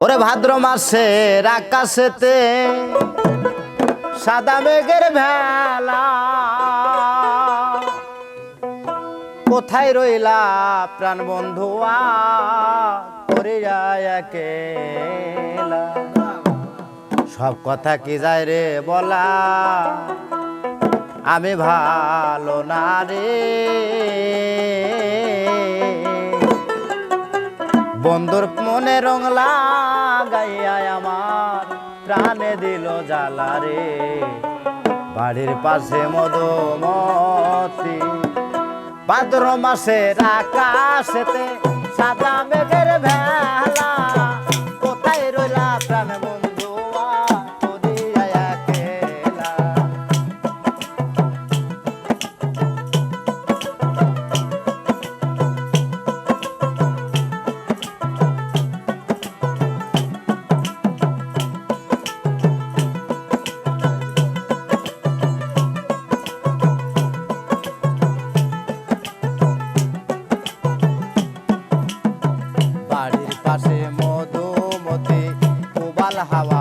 ওরে ভাদ্র মাসে আকাশেতে সাদা মেঘের ভেলা। কোথায় রইলা প্রাণ বন্ধু করে সব কথা কি যায় রে বলা? আমি ভালো না রে। বন্ধুর মনে রং লাগাইয়া আমার প্রাণে দিল জ্বালা রে। বাড়ির পাশে মধুমতি, ভাদ্র মাসের আকাশেতে সাদা মেঘের ভ্যা হাওয়া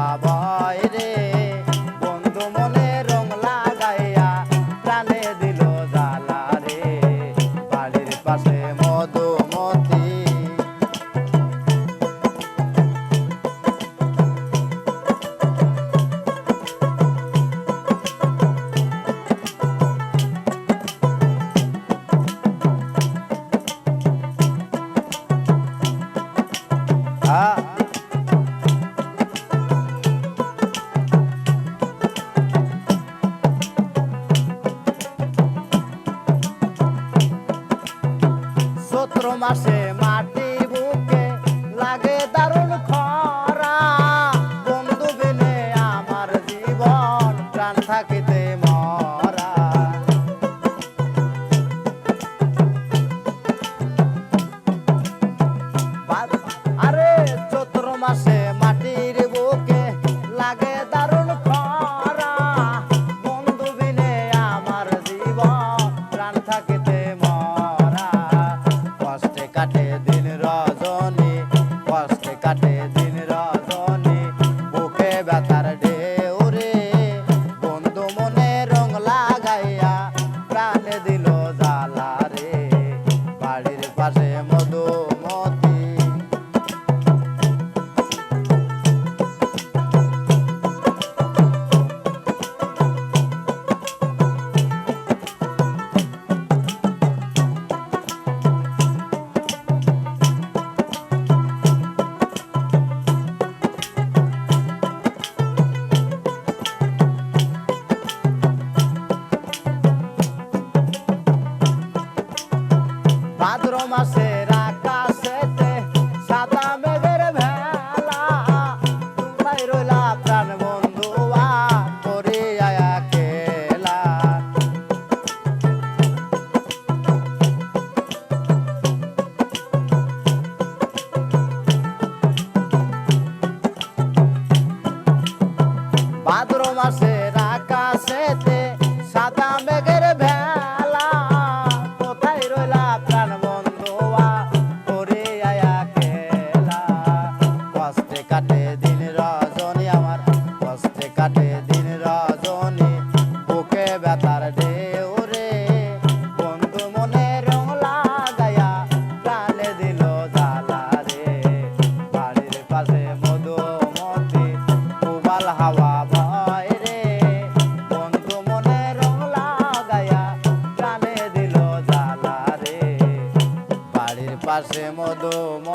más. Eh. casarse. পাশে মধুমতে।